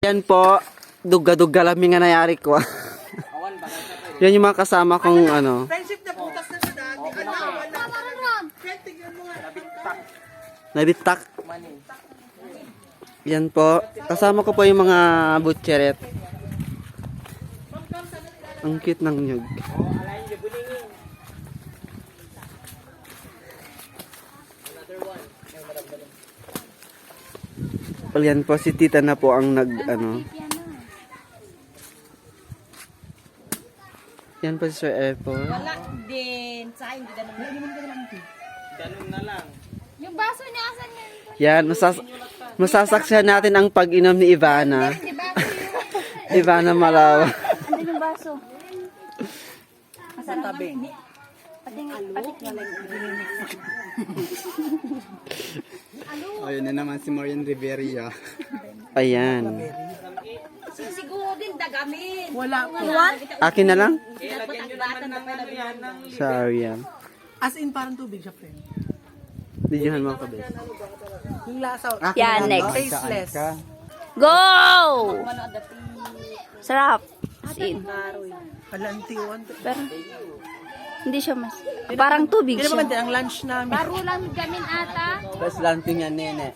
Yan po, duga-duga lang nga nangyari ko. Yan yung mga kasama kong ano. Friendship na butas na dati. Ano, wala talaga. Kaya tignan mo nga. Nabitak. Yan po. Kasama ko po yung mga butcheret. Ang cute ng nyug. Well, yan po, si tita na po ang nag, ano. Yan po si Sir Airport. Wala din. Sa hindi ganun. Yung baso niya, asan yun? Yan, masas masasaksihan natin ang pag-inom ni Ivana. Di? Ivana Malawa. Ano yung baso? Sa tabi. Patingin, patingin. Ayun na naman si Marian Riveria. Ayan. Siguro din dagamin. Wala po. Akin na lang? Sorry yan. As in, parang tubig siya, friend. Bidyohan mo ka, bes. Yung lasa. Yan, next. Tasteless. Go! Sarap. As in. Palantiwan. Pero, hindi siya mas... Parang tubig Hindi siya. din ang lunch namin. Baro lang gamin ata. Tapos lanting yan, nene.